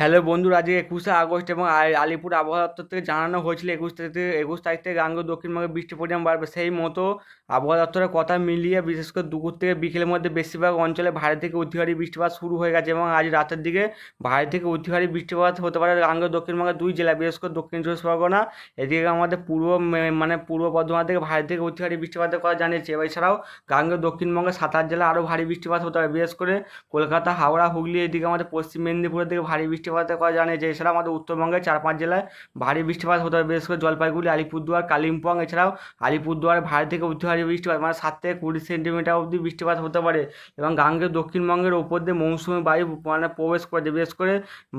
Hello বন্ধুরা, আজকে একুশে আগস্ট এবং আলিপুর আবহাওয়া দপ্তর থেকে জানানো হয়েছিল একুশ তারিখ থেকে একুশ তারিখ থেকে গাঙ্গ দক্ষিণবঙ্গে বৃষ্টির পরিমাণ বাড়বে। সেই মতো আবহাওয়া দপ্তরের কথা মিলিয়ে, বিশেষ করে দুপুর থেকে বিকেলের মধ্যে বেশিরভাগ অঞ্চলে ভারী থেকে অতি ভারী বৃষ্টিপাত শুরু হয়ে গেছে এবং আজ রাতের দিকে ভারী থেকে অতি ভারী বৃষ্টিপাত হতে পারে গাঙ্গ দক্ষিণবঙ্গের দুই জেলা বিশেষ করে দক্ষিণ চব্বিশ পরগনা। এদিকে আমাদের পূর্ব মানে পূর্ব বর্ধমান থেকে ভারী থেকে অতি ভারী বৃষ্টিপাতের কথা জানিয়েছে। এছাড়াও গাঙ্গ দক্ষিণবঙ্গের সাতার জেলা আরও ভারী বৃষ্টিপাত হতে পারে। বিশেষ করে কলকাতা, হাওড়া, হুগলি, এদিকে আমাদের পশ্চিম মেদিনীপুরের দিকে ভারী বৃষ্টিপাতের কথা জানিয়েছে এছাড়া আমাদের উত্তরবঙ্গের চার পাঁচ জেলায় ভারী বৃষ্টিপাত হতে পারে, বিশেষ করে জলপাইগুড়ি, আলিপুরদুয়ার, কালিম্পং, এছাড়াও আলিপুরদুয়ারে ভারী থেকে অতি ভারী বৃষ্টিপাত মানে সাত থেকে কুড়ি সেন্টিমিটার অবধি বৃষ্টিপাত হতে পারে এবং গাঙ্গের দক্ষিণবঙ্গের উপর দিয়ে মৌসুমি বায়ু মানে প্রবেশ করেছে বিশেষ করে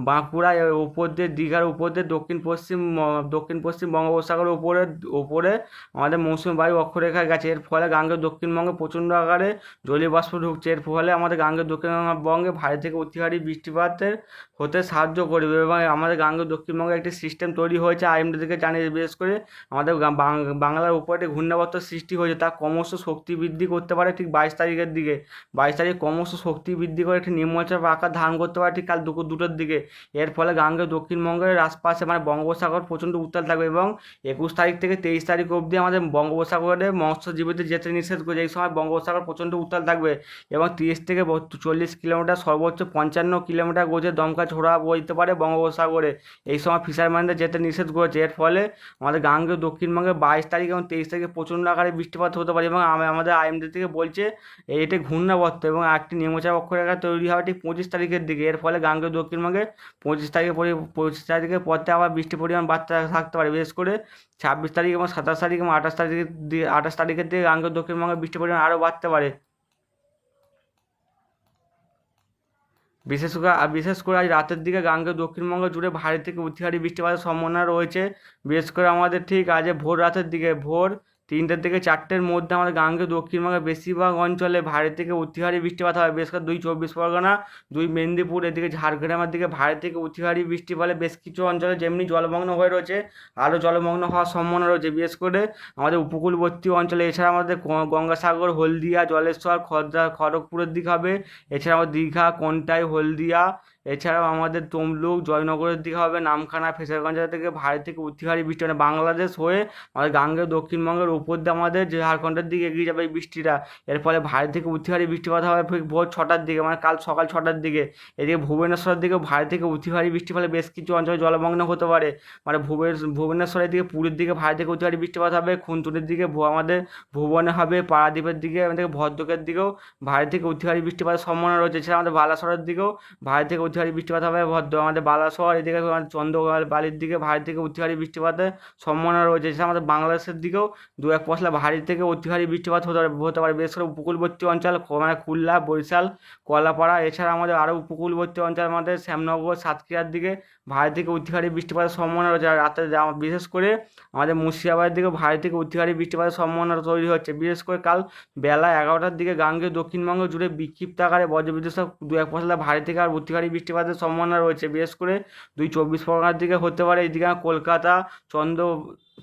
বাঁকুড়া উপর দিয়ে, দীঘার উপর দিয়ে, দক্ষিণ পশ্চিম দক্ষিণ পশ্চিম বঙ্গোপসাগরের উপরে উপরে আমাদের মৌসুমি বায়ু অক্ষরেখায় গেছে, এর ফলে গাঙ্গের দক্ষিণবঙ্গে প্রচণ্ড আকারে জলীয় বাষ্প ঢুকছে, এর ফলে আমাদের গাঙ্গের দক্ষিণবঙ্গে ভারী থেকে অতি ভারী বৃষ্টিপাতের হতে সাহায্য করবে এবং আমাদের গাঙ্গের দক্ষিণবঙ্গে একটি সিস্টেম তৈরি হয়েছে আইএমডি থেকে জানিয়ে বিশেষ করে আমাদের বাংলার উপরে ঘূর্ণাবর্ত সৃষ্টি হয়েছে, তা ক্রমশ শক্তি বৃদ্ধি করতে পারে ঠিক বাইশ তারিখের দিকে। বাইশ তারিখ ক্রমশ শক্তি বৃদ্ধি করে একটি নিম্নচাপ আকার ধারণ করতে পারে ঠিক কাল দুপুর দুটোর দিকে। এর ফলে গাঙ্গের দক্ষিণবঙ্গের আশপাশে মানে বঙ্গোপসাগর প্রচণ্ড উত্তাল থাকবে এবং একুশ তারিখ থেকে তেইশ তারিখ অবধি আমাদের বঙ্গোপসাগরে মৎস্যজীবীদের যেতে নিষেধ করেছে এই সময় বঙ্গোপসাগর প্রচণ্ড উত্তাল থাকবে এবং তিরিশ থেকে চল্লিশ কিলোমিটার সর্বোচ্চ পঞ্চান্ন কিলোমিটার গজে দমকা ছোড়া বইতে পারে বঙ্গোপসাগরে। এই সময় ফিশারম্যানদের যেতে নিষেধ করেছে। এর ফলে আমাদের গাঙ্গেয় দক্ষিণবঙ্গে বাইশ তারিখ এবং তেইশ তারিখে প্রচণ্ড আকারে বৃষ্টিপাত হতে পারে এবং আম- আমাদের আইএমডি থেকে বলছে এটি ঘূর্ণাবর্ত এবং একটি নিম্নচাপ অক্ষরেখা তৈরি হবে ঠিক পঁচিশ তারিখের দিকে। এর ফলে গাঙ্গেয় দক্ষিণবঙ্গে পঁচিশ তারিখে পঁচিশ তারিখের পর থেকে আবার বৃষ্টির পরিমাণ বাড়তে থাকতে পারে। বিশেষ করে ছাব্বিশ তারিখ এবং সাতাশ তারিখ এবং আঠাশ তারিখের আঠাশ তারিখের দিকে গাঙ্গেয় দক্ষিণবঙ্গে বৃষ্টির পরিমাণ আরও বাড়তে পারে। বিশেষ করে বিশেষ করে আজ রাতের দিকে গাঙ্গে দক্ষিণবঙ্গ জুড়ে ভারী থেকে অতিভারী বৃষ্টিপাতের সম্ভাবনা রয়েছে। বিশেষ করে আমাদের ঠিক আজ ভোর রাতের দিকে, ভোর তিনটের থেকে চারটের মধ্যে আমাদের গাঙ্গে দক্ষিণবঙ্গের বেশিরভাগ অঞ্চলে ভারী থেকে অতিভারী বৃষ্টিপাত হবে বেশ করে দুই চব্বিশ পরগনা, দুই মেদিনীপুর, এদিকে ঝাড়গ্রামের দিকে ভারী থেকে অতি ভারী বৃষ্টি ফলে বেশ কিছু অঞ্চলে যেমনি জলমগ্ন হয়ে রয়েছে, আরও জলমগ্ন হওয়ার সম্ভাবনা রয়েছে। বিশেষ করে আমাদের উপকূলবর্তী অঞ্চলে, এছাড়া আমাদের গঙ্গাসাগর, হলদিয়া, জলেশ্বর খর্দা খড়গপুরের দিক হবে। এছাড়া আমাদের দীঘা, কোনটাই, হলদিয়া এছাড়াও আমাদের তমলুক জয়নগরের দিকে হবে নামখানা ফেসারগঞ্জ থেকে ভারী থেকে অতি ভারী বৃষ্টি মানে বাংলাদেশ হয়ে আমাদের গাঙ্গেয় দক্ষিণবঙ্গের উপর দিয়ে আমাদের ঝাড়খণ্ডের দিকে এগিয়ে যাবে এই বৃষ্টিটা। এর ফলে ভারী থেকে অতি বৃষ্টিপাত হবে ভোর ছটার দিকে মানে কাল সকাল ছটার দিকে। এদিকে ভুবনেশ্বরের দিকে ভারী থেকে অতি ভারী বৃষ্টি, ফলে বেশ কিছু অঞ্চলে জলমগ্ন হতে পারে। মানে ভুবনে ভুবনেশ্বরের দিকে, পুরীর দিকে ভারী থেকে অতি বৃষ্টিপাত হবে খুনতুনের দিকে আমাদের ভুবনে হবে, পারাদ্বীপের দিকে আমাদের ভদ্রকের দিকেও ভারী থেকে অতি ভারী বৃষ্টিপাতের সম্ভাবনা রয়েছে। এছাড়া আমাদের বালাসরের দিকেও ভারী থেকে অতি ভারী বৃষ্টিপাত হবে, ভদ্র আমাদের বালাসর এদিকে চন্দ্রকোনা বালির দিকে, ভারী থেকে অতি ভারী বৃষ্টিপাতের সম্ভাবনা রয়েছে। এছাড়া আমাদের বাংলাদেশের দিকেও দু এক পশলা ভারী থেকে অতি ভারী বৃষ্টিপাত হতে হতে পারে। বিশেষ করে উপকূলবর্তী অঞ্চল মানে খুলনা, বরিশাল, কলাপাড়া, এছাড়া আমাদের আরও উপকূলবর্তী অঞ্চল, আমাদের শ্যামনগর, সাতক্ষীরার দিকে ভারী থেকে অতি ভারী বৃষ্টিপাতের সম্ভাবনা রয়েছে। রাতে বিশেষ করে আমাদের মুর্শিদাবাদের দিকে ভারী থেকে অতি ভারী বৃষ্টিপাতের সম্ভাবনা তৈরি হচ্ছে। বিশেষ করে কাল বেলা এগারোটার দিকে গাঙ্গেয় দক্ষিণবঙ্গ জুড়ে বিক্ষিপ্ত আকারে বজ্রবিদ্যুৎ দু এক পশলা ভারী থেকে আর অতি ভারী বৃষ্টিপাতের সম্ভাবনা রয়েছে। বিশেষ করে দুই চব্বিশ পরগনার দিকে হতে পারে। এদিকে কলকাতা, চন্দ্র,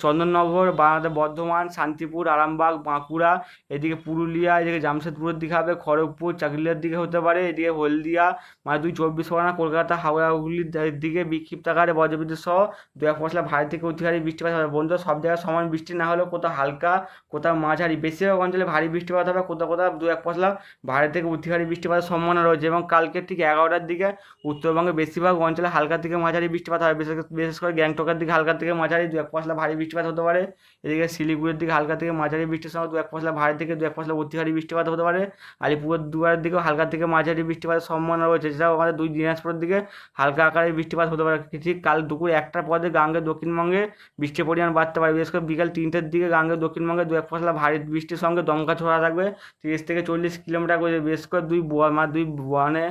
চন্দননগর বা আমাদের বর্ধমান, শান্তিপুর, আরামবাগ, বাঁকুড়া, এদিকে পুরুলিয়া, এদিকে জামশেদপুরের দিকে হবে, খড়গপুর, চাকলিয়ার দিকে হতে পারে। এদিকে হলদিয়া মানে দুই চব্বিশ পরগনা, কলকাতা, হাওড়া, হুগলির দিকে বিক্ষিপ্ত আকারে বজ্রবিদ্যুৎ সহ দু এক পশলা ভারী থেকে অতি ভারী বৃষ্টিপাত হবে। বন্ধুরা সব জায়গায় সমান বৃষ্টি না হলেও কোথাও হালকা, কোথাও মাঝারি। বেশিরভাগ অঞ্চলে ভারী বৃষ্টিপাত হবে, কোথাও কোথাও দু এক পশলা ভারী থেকে অতিহারী বৃষ্টিপাতের সম্ভাবনা রয়েছে। এবং কালকে ঠিক এগারোটার দিকে উত্তরবঙ্গের বেশিরভাগ অঞ্চলে হালকা থেকে মাঝারি বৃষ্টিপাত হবে বিশেষ বিশেষ করে গ্যাংটকের দিকে হালকা থেকে মাঝারি দু এক পশলা ভারী বৃষ্টিপাত হতে পারে। এদিকে শিলিগুড়ির দিকে হালকা থেকে মাঝারি বৃষ্টির সময় দু এক পশলা ভারী থেকে দু এক পশলা অতি ভারী বৃষ্টিপাত হতে পারে। আলিপুরদুয়ারের দিকেও হালকা থেকে মাঝারি বৃষ্টিপাতের সম্ভাবনা রয়েছে। এছাড়াও আমাদের দুই দিনাজপুরের দিকে হালকা আকারে বৃষ্টিপাত হতে পারে। ঠিক কাল দুপুর একটার পর থেকে গাঙ্গের দক্ষিণবঙ্গে বৃষ্টির পরিমাণ বাড়তে পারে। বিশেষ করে বিকাল তিনটের দিকে গাঙ্গের দক্ষিণবঙ্গে দু এক পশলা ভারী বৃষ্টির সঙ্গে দমকা ছোড়া থাকবে। তিরিশ থেকে চল্লিশ কিলোমিটার করে বিশেষ করে দুই মানে দুই মানে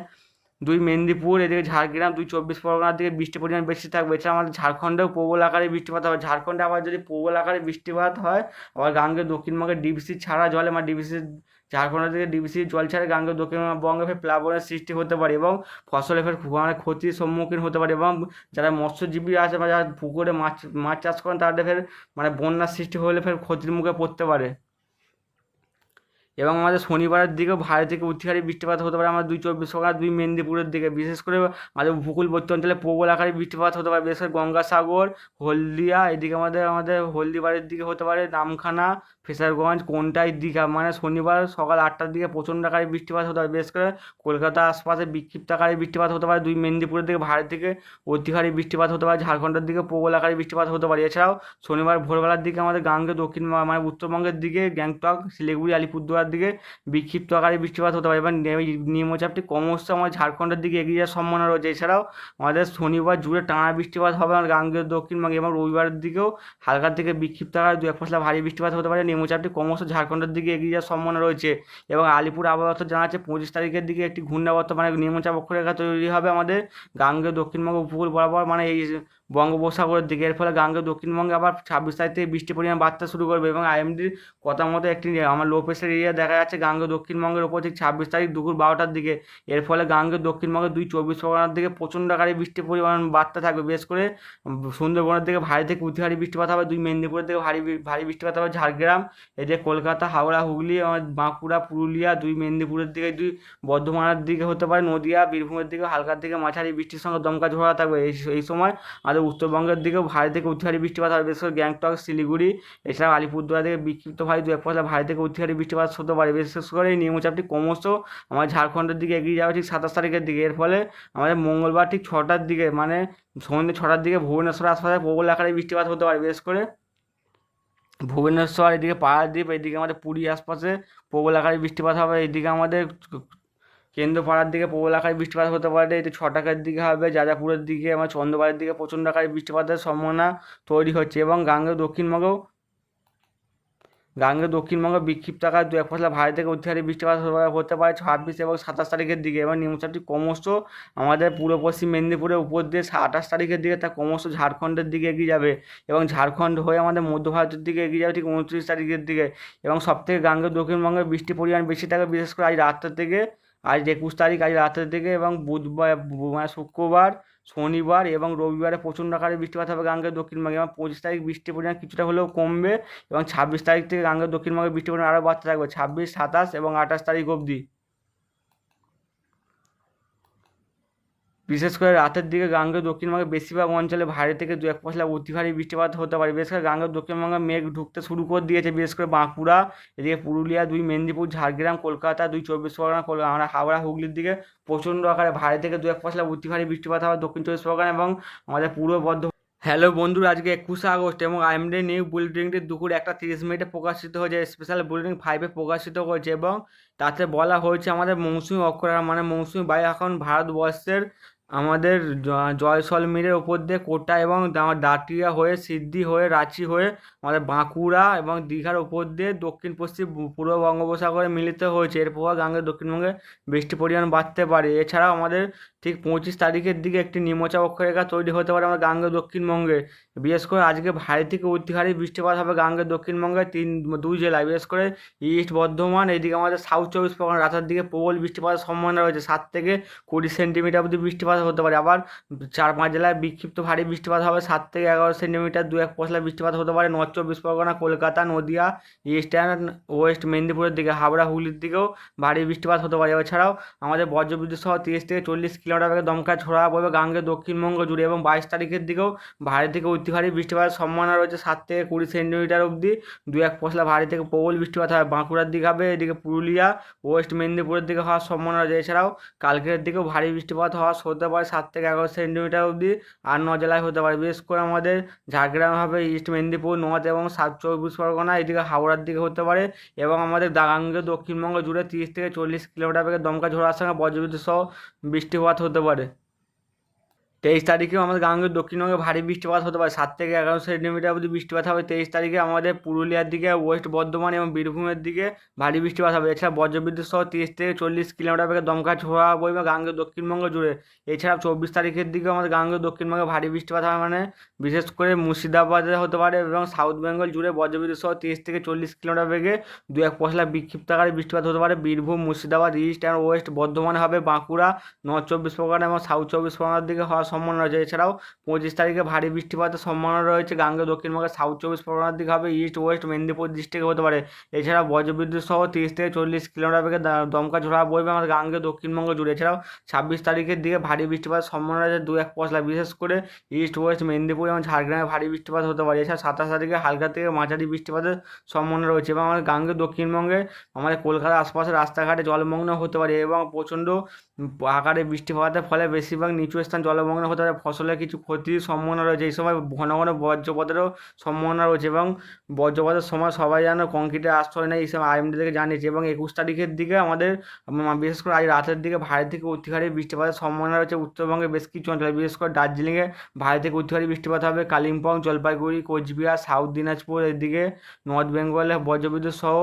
দুই মেদিনীপুর, এদিকে ঝাড়গ্রাম, দুই চব্বিশ পরগনার দিকে বৃষ্টির পরিমাণ বেশি থাকবে। এছাড়া আমাদের ঝাড়খণ্ডেও প্রবল আকারে বৃষ্টিপাত হবে। ঝাড়খণ্ডে আবার যদি প্রবল আকারে বৃষ্টিপাত হয়, আবার গাঙ্গের দক্ষিণবঙ্গে ডিবিসি ছাড়া জলে মানে ডিবিসি, ঝাড়খণ্ডের দিকে ডিবিসি জল ছাড়া গাঙ্গের দক্ষিণবঙ্গে ফের প্লাবনের সৃষ্টি হতে পারে এবং ফসলে ফের মানে ক্ষতির সম্মুখীন হতে পারে এবং যারা মৎস্যজীবী আছে বা যারা পুকুরে মাছ মাছ চাষ করেন তাদের ফের মানে বন্যার সৃষ্টি হলে ফের ক্ষতির মুখে পড়তে পারে। এবং আমাদের শনিবারের দিকেও ভারী থেকে অতিহারী বৃষ্টিপাত হতে পারে। আমাদের দুই চব্বিশ পরগনা, দুই মেদিনীপুরের দিকে। বিশেষ করে আমাদের উপকূলবর্তী অঞ্চলে প্রবল আকারে বৃষ্টিপাত হতে পারে। বিশেষ করে গঙ্গাসাগর, হলদিয়া, এদিকে আমাদের আমাদের হলদিবাড়ির দিকে হতে পারে। নামখানা ফেসারগঞ্জ, কোনটাই দীঘা। মানে শনিবার সকাল আটটার দিকে প্রচণ্ড আকারে বৃষ্টিপাত হতে পারে। বিশেষ করে কলকাতা আশপাশে বিক্ষিপ্ত আকারে বৃষ্টিপাত হতে পারে। দুই মেদিনীপুরের দিকে ভারী থেকে অতি ভারী বৃষ্টিপাত হতে পারে। ঝাড়খণ্ডের দিকে প্রবল আকারে বৃষ্টিপাত হতে পারে। এছাড়াও শনিবার ভোরবেলার দিকে আমাদের গাঙ্গে দক্ষিণ মানে উত্তরবঙ্গের দিকে গ্যাংটক, শিলিগুড়ি, আলিপুরদুয়ার দিকে বিক্ষিপ্ত আকারে বৃষ্টিপাত হতে পারে। এবং এই নিম্নচাপটি ক্রমশ আমাদের ঝাড়খণ্ডের দিকে এগিয়ে যাওয়ার সম্ভাবনা রয়েছে। এছাড়াও আমাদের শনিবার জুড়ে টানা বৃষ্টিপাত হবে। আমার গাঙ্গেয়, দক্ষিণবঙ্গে এবং রবিবারের দিকেও হালকার থেকে বিক্ষিপ্ত আকারে দু এক পশলা ভারী বৃষ্টিপাত হতে পারে। নিম্নচাপটি ক্রমশ ঝাড়খণ্ডের দিকে এগিয়ে যাওয়ার সম্ভাবনা রয়েছে এবং আলিপুর আবহাওয়া জানাচ্ছে, পঁচিশ তারিখের দিকে একটি ঘূর্ণাবর্ত মানে নিম্নচাপ অক্ষরেখা তৈরি হবে আমাদের গাঙ্গেয়, দক্ষিণবঙ্গ উপকূল বরাবর। মানে এই বঙ্গোপসাগরের দিকে। এর ফলে গাঙ্গে দক্ষিণবঙ্গে আবার ছাব্বিশ তারিখ থেকে বৃষ্টির পরিমাণ বাড়তে শুরু করবে এবং আইএমডির কথা মতো একটি আমার লো প্রেশার এরিয়া দেখা যাচ্ছে গাঙ্গে দক্ষিণবঙ্গের উপর ঠিক ছাব্বিশ তারিখ দুপুর বারোটার দিকে। এর ফলে গাঙ্গে দক্ষিণবঙ্গে দুই চব্বিশ পরগনার দিকে প্রচণ্ড আকারে বৃষ্টির পরিমাণ বাড়তে থাকবে। বিশেষ করে সুন্দরবনের দিকে ভারী থেকে অতি বৃষ্টিপাত হবে। দুই মেদিনীপুরের দিকে ভারী ভারী বৃষ্টিপাত হবে। ঝাড়গ্রাম, এদিকে কলকাতা, হাওড়া, হুগলি বাঁকুড়া, পুরুলিয়া, দুই মেদিনীপুরের দিকে দুই, বর্ধমানের দিকে হতে পারে। নদিয়া, বীরভূমের দিকে হালকার দিকে মাঝারি বৃষ্টির সঙ্গে দমকা ঝোড়া থাকবে। এই সময় আমাদের উত্তরবঙ্গের দিকেও ভারী থেকে অতি ভারী বৃষ্টিপাত হবে। বিশেষ করে গ্যাংটক, শিলিগুড়ি, এছাড়াও আলিপুরদুয়ার থেকে বিক্ষিপ্ত ভারী দু এক পয়সা ভারী থেকে অতি ভারী বৃষ্টিপাত হতে পারে। বিশেষ করে এই নিম্নচাপটি ক্রমশ আমার ঝাড়খণ্ডের দিকে এগিয়ে যাবে ঠিক সাতাশ তারিখের দিকে। এর ফলে আমাদের মঙ্গলবার ঠিক ছটার দিকে মানে সন্ধ্যে ছটার দিকে ভুবনেশ্বর আশপাশে প্রবল আকারে বৃষ্টিপাত হতে পারে। বিশেষ করে ভুবনেশ্বর, এদিকে পারাদ্বীপ এদিকে আমাদের পুরী আশপাশে প্রবল আকারে বৃষ্টিপাত হবে। এদিকে আমাদের কেন্দ্রপাড়ার দিকে প্রবল আকারে বৃষ্টিপাত হতে পারে, এতে ছটাকের দিকে হবে যাজাপুরের দিকে আমার চন্দ্রপাড়ের দিকে প্রচণ্ড আকারে বৃষ্টিপাতের সম্ভাবনা তৈরি হচ্ছে এবং গাঙ্গেয় দক্ষিণবঙ্গেও, গাঙ্গেয় দক্ষিণবঙ্গে বিক্ষিপ্ত আকার দু এক ফসলা ভারী থেকে অতিহারী বৃষ্টিপাত হতে- পারে ছাব্বিশ এবং সাতাশ তারিখের দিকে এবং নিম্নচাপটি ক্রমশ আমাদের পূর্ব পশ্চিম মেদিনীপুরের উপর দিয়ে আঠাশ তারিখের দিকে তা ক্রমশ ঝাড়খণ্ডের দিকে এগিয়ে যাবে এবং ঝাড়খণ্ড হয়ে আমাদের মধ্য ভারতের দিকে এগিয়ে যাবে ঠিক উনত্রিশ তারিখের দিকে এবং সবথেকে গাঙ্গেয় দক্ষিণবঙ্গে বৃষ্টির পরিমাণ বেশি থাকে, বিশেষ করে আজ রাত্রের থেকে আজ একুশ তারিখ, আজ রাতের দিকে এবং বুধবার মানে শুক্রবার, শনিবার এবং রবিবারে প্রচণ্ড আকারে বৃষ্টিপাত হবে গাঙ্গের দক্ষিণবঙ্গে এবং পঁচিশ তারিখ বৃষ্টির পরিমাণ কিছুটা হলেও কমবে এবং ছাব্বিশ তারিখ থেকে গাঙ্গের দক্ষিণবঙ্গে বৃষ্টির পরিমাণ আরও বাড়তে থাকবে। ছাব্বিশ, সাতাশ এবং আঠাশ তারিখ অবধি। বিশেষ করে রাতের দিকে গাঙ্গেয় দক্ষিণবঙ্গের বেশিরভাগ অঞ্চলে ভারী থেকে দু এক পশলা অতি ভারী বৃষ্টিপাত হতে পারে। বিশেষ করে গাঙ্গেয় দক্ষিণবঙ্গে মেঘ ঢুকতে শুরু করে দিয়েছে। বিশেষ করে বাঁকুড়া, এদিকে পুরুলিয়া, দুই মেদিনীপুর, ঝাড়গ্রাম, কলকাতা, দুই চব্বিশ পরগনা আমরা হাওড়া, হুগলির দিকে প্রচণ্ড আকারে ভারী থেকে দু এক পশলা অতি ভারী বৃষ্টিপাত হবে দক্ষিণ চব্বিশ পরগনা এবং আমাদের পূর্ব বর্ধ হ্যালো বন্ধুরা, আজকে একুশে আগস্ট এবং আইএমডি নিউ বুলেটিনটি দুপুর একটা তিরিশ মিনিটে প্রকাশিত হয়েছে। স্পেশাল বুলেটিন ফাইভে প্রকাশিত করেছে এবং তাতে বলা হয়েছে আমাদের মৌসুমি অক্ষরা মানে মৌসুমি বায়ু এখন ভারতবর্ষের আমাদের জয়সলমীরের ওপর দিয়ে কোটা এবং দাঁটিয়া হয়ে, সিদ্ধি হয়ে, রাঁচি হয়ে, আমাদের বাঁকুড়া এবং দীঘার ওপর দিয়ে দক্ষিণ পশ্চিম পূর্ব বঙ্গোপসাগরে মিলিত হয়েছে। এর প্রভাব গাঙ্গে দক্ষিণবঙ্গে বৃষ্টি পরিমাণ বাড়তে পারে। এছাড়াও আমাদের ঠিক পঁচিশ তারিখের দিকে একটি নিম্নচাপ অক্ষরেখা তৈরি হতে পারে আমাদের গাঙ্গে দক্ষিণবঙ্গে। বিশেষ করে আজকে ভারী থেকে অতি ভারী বৃষ্টিপাত হবে গাঙ্গে দক্ষিণবঙ্গে তিন, দুই জেলায়। বিশেষ করে ইস্ট বর্ধমান, এদিকে আমাদের সাউথ চব্বিশ পরগনা রাতের দিকে প্রবল বৃষ্টিপাতের সম্ভাবনা রয়েছে। সাত থেকে কুড়ি সেন্টিমিটার অবধি বৃষ্টিপাত হতে পারে। আবার চার, পাঁচ জেলায় বিক্ষিপ্ত ভারী বৃষ্টিপাত হবে। সাত থেকে এগারো সেন্টিমিটার, দু এক পশলা বৃষ্টিপাত হতে পারে। নর্থ চব্বিশ পরগনা, কলকাতা, নদিয়া ইস্টার্ন ওয়েস্ট মেদিনীপুরের দিকে, হাওড়া, হুগলির দিকেও ভারী বৃষ্টিপাত হতে পারে। এছাড়াও আমাদের বজ্রবিদ্যুৎ সহ তিরিশ থেকে চল্লিশ বেগে দমকা ছড়া পড়বে গাঙ্গে দক্ষিণবঙ্গ জুড়ে এবং বাইশ তারিখের দিকেও ভারী থেকে অতি ভারী বৃষ্টিপাতের সম্ভাবনা রয়েছে। সাত থেকে কুড়ি সেন্টিমিটার অবধি। দু এক পশলা ভারী থেকে প্রবল বৃষ্টিপাত হবে বাঁকুড়ার দিকে হবে, এদিকে পুরুলিয়া, ওয়েস্ট মেদিনীপুরের দিকে হওয়ার সম্ভাবনা রয়েছে। এছাড়াও কালকের দিকেও ভারী বৃষ্টিপাত হওয়ার হতে পারে সাত থেকে এগারো সেন্টিমিটার অবধি আর ন জেলায় হতে পারে। বিশেষ করে আমাদের ঝাড়গ্রাম হবে, ইস্ট মেদিনীপুর, নর্থ এবং সাত চব্বিশ পরগনা, এদিকে হাওড়ার দিকে হতে পারে এবং আমাদের গাঙ্গে দক্ষিণবঙ্গ জুড়ে তিরিশ থেকে চল্লিশ কিলোমিটার বেগে দমকা ঝোড়ার সঙ্গে বজ্রবিদ্যুৎ সহ বৃষ্টি বৃষ্টিপাত হতে পারে। তেইশ তারিখেও আমাদের গাঙ্গের দক্ষিণবঙ্গে ভারী বৃষ্টিপাত হতে পারে। সাত থেকে এগারো সেন্টিমিটার অবধি বৃষ্টিপাত হবে। তেইশ তারিখে আমাদের পুরুলিয়ার দিকে, ওয়েস্ট বর্ধমান এবং বীরভূমের দিকে ভারী বৃষ্টিপাত হবে। এছাড়া বজ্রবিদ্যুৎ সহ তিরিশ থেকে চল্লিশ কিলোমিটার বেগে দমকা ছোড়া বইবে গাঙ্গের দক্ষিণবঙ্গ জুড়ে। এছাড়া চব্বিশ তারিখের দিকেও আমাদের গাঙ্গের দক্ষিণবঙ্গে ভারী বৃষ্টিপাত হবে। মানে বিশেষ করে মুর্শিদাবাদে হতে পারে এবং সাউথ বেঙ্গল জুড়ে বজ্রবিদ্যুৎ সহ তিরিশ থেকে চল্লিশ কিলোমিটার বেগে দু এক পশলা বিক্ষিপ্ত আকারে বৃষ্টিপাত হতে পারে। Birbhum, Murshidabad, east and west Bardhaman হবে। বাঁকুড়া, নর্থ চব্বিশ পরগনা এবং সাউথ চব্বিশ পরগনার দিকে হওয়ার সম্ভাবনা রয়েছে। এছাড়াও পঁচিশ তারিখে ভারী বৃষ্টিপাতের সম্ভাবনা রয়েছে। গাঙ্গে দক্ষিণবঙ্গের সাউথ চব্বিশ পরগনার দিকে হবে ইস্ট ওয়েস্ট মেদিনীপুর ডিস্ট্রিক্টে হতে পারে। এছাড়া বজ্রবিদ্যুৎ সহ তিরিশ থেকে চল্লিশ কিলোমিটার বেগে দমকা ঝোড়া বইবে আমাদের গাঙ্গে দক্ষিণবঙ্গ জুড়ে। এছাড়াও ছাব্বিশ তারিখের দিকে ভারী বৃষ্টিপাতের সম্ভাবনা রয়েছে দু এক পশলা। বিশেষ করে ইস্ট ওয়েস্ট মেদিনীপুর এবং ঝাড়গ্রামে ভারী বৃষ্টিপাত হতে পারে। এছাড়া সাতাশ তারিখে হালকা থেকে মাঝারি বৃষ্টিপাতের সম্ভাবনা রয়েছে এবং আমাদের গাঙ্গে দক্ষিণবঙ্গে আমাদের কলকাতার আশপাশের রাস্তাঘাটে জলমগ্ন হতে পারে এবং প্রচণ্ড আকারে বৃষ্টিপাতের ফলে বেশিরভাগ নিচু স্থান জলমগ্ন হতে পারে, ফসলের কিছু ক্ষতির সম্ভাবনা রয়েছে। এই সময় ঘন ঘন বজ্রপাতেরও সম্ভাবনা রয়েছে এবং বজ্রপাতের সময় সবাই যেন কংক্রিটে আশ্রয় নেয়, এই সময় আইএমডি থেকে জানিয়েছে এবং একুশ তারিখের দিকে আমাদের বিশেষ করে আজ রাতের দিকে ভারী থেকে অতিহারী বৃষ্টিপাতের সম্ভাবনা রয়েছে। উত্তরবঙ্গে বেশ কিছু অঞ্চলে, বিশেষ করে দার্জিলিংয়ে ভারী থেকে অতিহারী বৃষ্টিপাত হবে। কালিম্পং, জলপাইগুড়ি, কোচবিহার, সাউথ দিনাজপুর, এদিকে নর্থ বেঙ্গলে বজ্রবিদ্যুৎ সহ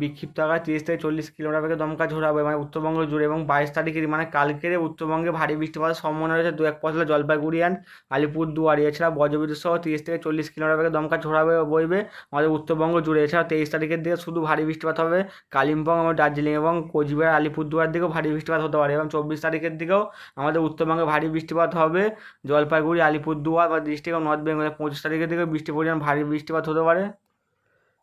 বিক্ষিপ্ত আকার তিরিশ থেকে চল্লিশ কিলোমিটার বেগে দমকা ঝোড়া হবে মানে উত্তরবঙ্গ জুড়ে এবং বাইশ তারিখের মানে কালকের উত্তরবঙ্গে ভারী বৃষ্টিপাতের সম্ভাবনা রয়েছে। দু এক পশলা জলপাইগুড়ি অ্যান্ড আলিপুরদুয়ার। এছাড়া বজ্রবিদ্যুৎ সহ তিরিশ থেকে চল্লিশ কিলোমিটার বেগে দমকা ঝোড়া হবে বইবে আমাদের উত্তরবঙ্গ জুড়ে। এছাড়া তেইশ তারিখের দিকে শুধু ভারী বৃষ্টিপাত হবে। কালিম্পং এবং দার্জিলিং এবং কোচবিহার, আলিপুরদুয়ার দিকেও ভারী বৃষ্টিপাত হতে পারে এবং চব্বিশ তারিখের দিকেও আমাদের উত্তরবঙ্গে ভারী বৃষ্টিপাত হবে। জলপাইগুড়ি, আলিপুরদুয়ার বা ডিস্ট্রিক্ট অফ নর্থ বেঙ্গলে পঁচিশ তারিখের দিকে বৃষ্টি পরিমাণ ভারী বৃষ্টিপাত হতে পারে।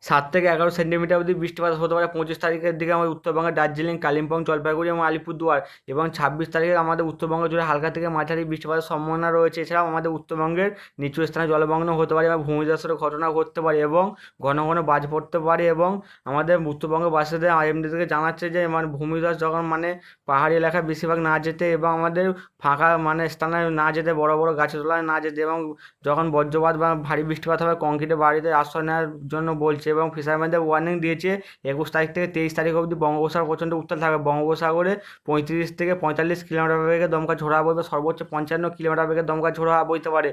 সাত থেকে এগারো সেন্টিমিটার অবধি বৃষ্টিপাত হতে পারে। পঁচিশ তারিখের দিকে আমাদের উত্তরবঙ্গের দার্জিলিং, কালিম্পং, জলপাইগুড়ি এবং আলিপুরদুয়ার এবং ছাব্বিশ তারিখে আমাদের উত্তরবঙ্গ জুড়ে হালকা থেকে মাঝারি বৃষ্টিপাতের সম্ভাবনা রয়েছে। এছাড়াও আমাদের উত্তরবঙ্গের নিচু স্থানে জলমগ্ন হতে পারে এবং ভূমিধসের ঘটনা ঘটতে পারে এবং ঘন ঘন বাজ পড়তে পারে এবং আমাদের উত্তরবঙ্গের বাসীদের আইএমডি থেকে জানাচ্ছে যে মানে ভূমিধস যখন মানে পাহাড়ি এলাকায় বেশিরভাগ না যেতে এবং আমাদের ফাঁকা মানে স্থানে না যেতে, বড় বড় গাছের তলায় না যেতে এবং যখন বজ্রপাত বা ভারী বৃষ্টিপাত হবে, কংক্রিটের বাড়িতে আশ্রয় নেওয়ার জন্য বলছে এবং ফিশারম্যানদের ওয়ার্নিং দিয়েছে একুশ তারিখ থেকে তেইশ তারিখ অবধি বঙ্গোপসাগর প্রচণ্ড উত্তাল থাকবে। বঙ্গোপসাগরে পঁয়ত্রিশ থেকে পঁয়তাল্লিশ কিলোমিটার বেগে দমকা ঝোড়া বইবে। সর্বোচ্চ পঞ্চান্ন কিলোমিটার বেগে দমকা ঝোড়া বইতে পারে।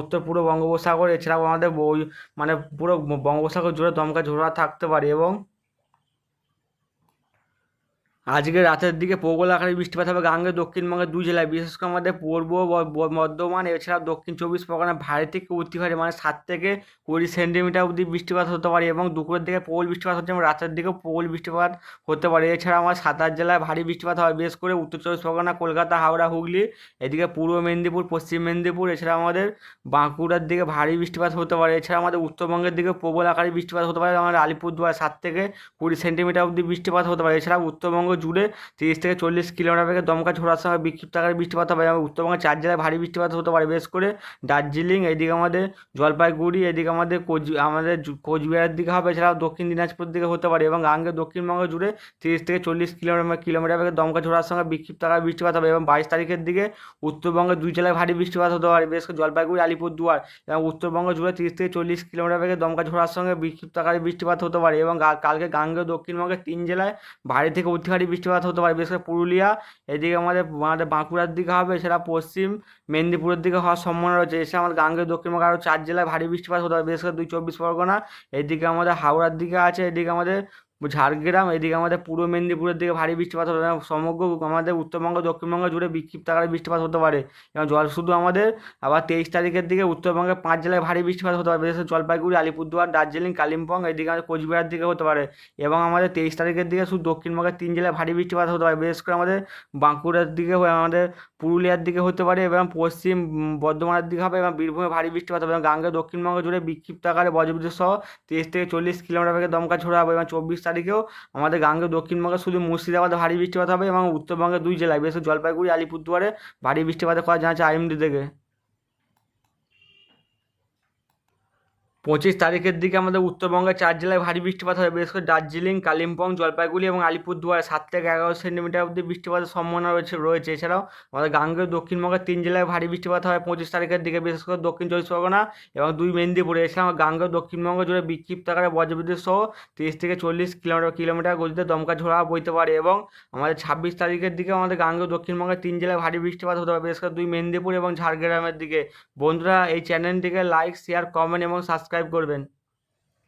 উত্তর পূর্ব বঙ্গোপসাগর এছাড়াও আমাদের মানে পুরো বঙ্গোপসাগর জুড়ে দমকা ঝোড়া থাকতে পারে এবং আজকে রাতের দিকে প্রবল আকারে বৃষ্টিপাত হবে গাঙ্গে, দক্ষিণবঙ্গের দুই জেলায়। বিশেষ করে আমাদের পূর্ব বর্ধমান এছাড়া দক্ষিণ চব্বিশ পরগনা ভারী থেকে অতি ভারী মানে সাত থেকে কুড়ি সেন্টিমিটার অবধি বৃষ্টিপাত হতে পারে এবং দুপুরের দিকে প্রবল বৃষ্টিপাত হচ্ছে এবং রাতের দিকেও প্রবল বৃষ্টিপাত হতে পারে। এছাড়া আমার সাতার জেলায় ভারী বৃষ্টিপাত হয় বিশেষ করে উত্তর চব্বিশ পরগনা, কলকাতা, হাওড়া, হুগলি, এদিকে পূর্ব মেদিনীপুর, পশ্চিম মেদিনীপুর এছাড়া আমাদের বাঁকুড়ার দিকে ভারী বৃষ্টিপাত হতে পারে। এছাড়া আমাদের উত্তরবঙ্গের দিকে প্রবল আকারে বৃষ্টিপাত হতে পারে আমাদের আলিপুরদুয়ার সাত থেকে কুড়ি সেন্টিমিটার অবধি বৃষ্টিপাত হতে পারে। এছাড়া উত্তরবঙ্গ জুড়ে তিরিশ থেকে চল্লিশ কিলোমিটার বেগে দমকা ঝোড়ার সঙ্গে বিক্ষিপ্ত আকারে বৃষ্টিপাত হবে এবং উত্তরবঙ্গের চার জেলায় ভারী বৃষ্টিপাত হতে পারে। বেশ করে দার্জিলিং, এদিকে আমাদের জলপাইগুড়ি, এদিকে আমাদের কোচ আমাদের কোচবিহারের দিকে হবে। এছাড়াও দক্ষিণ দিনাজপুর দিকে হতে পারে এবং গাঙ্গে দক্ষিণবঙ্গ জুড়ে তিরিশ থেকে চল্লিশ কিলোমিটার কিলোমিটার বেগে দমকা ঝোড়ার সঙ্গে বিক্ষিপ্ত আকারে বৃষ্টিপাত হবে এবং বাইশ তারিখের দিকে উত্তরবঙ্গের দুই জেলায় ভারী বৃষ্টিপাত হতে পারে। বেশ করে জলপাইগুড়ি, আলিপুরদুয়ার এবং উত্তরবঙ্গ জুড়ে তিরিশ থেকে চল্লিশ কিলোমিটার বেগে দমকা ঝোড়ার সঙ্গে বিক্ষিপ্ত আকারে বৃষ্টিপাত হতে পারে এবং কালকে গাঙ্গে দক্ষিণবঙ্গের তিন জেলায় ভারী থেকে অতি বৃষ্টিপাত হতে পারে, বিশেষ করে পুরুলিয়া, এদিকে আমাদের আমাদের বাঁকুড়ার দিকে হবে এছাড়া পশ্চিম, মেদিনীপুরের দিকে হওয়ার সম্ভাবনা রয়েছে, এছাড়া আমাদের গাঙ্গে দক্ষিণবঙ্গে আরও চার জেলায় ভারী বৃষ্টিপাত হতে পারে, বিশেষ করে দুই চব্বিশ পরগনা, এদিকে আমাদের হাওড়ার দিকে আছে, এদিকে আমাদের ঝাড়গ্রাম, এদিকে আমাদের পূর্ব মেদিনীপুরের দিকে ভারী বৃষ্টিপাত এবং সমগ্র আমাদের উত্তরবঙ্গ, দক্ষিণবঙ্গ জুড়ে বিক্ষিপ্ত আকারে বৃষ্টিপাত হতে পারে। এবং জল শুধু আমাদের আবার তেইশ তারিখের দিকে উত্তরবঙ্গের পাঁচ জেলায় ভারী বৃষ্টিপাত হতে পারে, বিশেষ জলপাইগুড়ি, আলিপুরদুয়ার, দার্জিলিং, কালিম্পং, এদিকে আমাদের কোচবিহার দিকে হতে পারে। এবং আমাদের তেইশ তারিখের দিকে শুধু দক্ষিণবঙ্গের তিন জেলায় ভারী বৃষ্টিপাত হতে পারে, বিশেষ করে আমাদের বাঁকুড়ার দিকে আমাদের পুরুলিয়ার দিকে হতে পারে এবং পশ্চিম বর্ধমানের দিকে হবে এবং বীরভূমে ভারী বৃষ্টিপাত হবে এবং গাঙ্গে দক্ষিণবঙ্গ জুড়ে বিক্ষিপ্ত আকারে বজ্রবিদ্যুৎ সহ তিরিশ থেকে চল্লিশ কিলোমিটার বেগে দমকা ছোড়া হবে এবং চব্বিশ তারিখেও আমাদের গাঙ্গে দক্ষিণবঙ্গে শুধু মুর্শিদাবাদে ভারী বৃষ্টিপাত হবে এবং উত্তরবঙ্গের দুই জেলায়, বিশেষ জলপাইগুড়ি, আলিপুরদুয়ারে ভারী বৃষ্টিপাতের কথা জানাচ্ছে আইএমডি থেকে। পঁচিশ তারিখের দিকে আমাদের উত্তরবঙ্গের চার জেলায় ভারী বৃষ্টিপাত হবে বিশেষ করে দার্জিলিং, কালিম্পং, জলপাইগুড়ি এবং আলিপুরদুয়ার সাত থেকে এগারো সেন্টিমিটার অবধি বৃষ্টিপাতের সম্ভাবনা রয়েছে রয়েছে। এছাড়াও আমাদের গাঙ্গেয় দক্ষিণবঙ্গের তিন জেলায় ভারী বৃষ্টিপাত হয় পঁচিশ তারিখের দিকে, বিশেষ করে দক্ষিণ চব্বিশ পরগনা এবং দুই মেদিনীপুরে। এছাড়াও গাঙ্গেয়, দক্ষিণবঙ্গ জুড়ে বিক্ষিপ্ত আকারে বজ্রবিদ্যুৎ সহ তিরিশ থেকে চল্লিশ কিলোমিটার কিলোমিটার গতিতে দমকা ঝোড়া বইতে পারে এবং আমাদের ছাব্বিশ তারিখের দিকে আমাদের গাঙ্গেয় দক্ষিণবঙ্গের তিন জেলায় ভারী বৃষ্টিপাত হতে পারে। বিশেষ করে দুই মেদিনীপুর এবং ঝাড়গ্রামের দিকে। বন্ধুরা, এই চ্যানেলটিকে লাইক শেয়ার কমেন্ট এবং সাবস্ক্রাইব করবেন।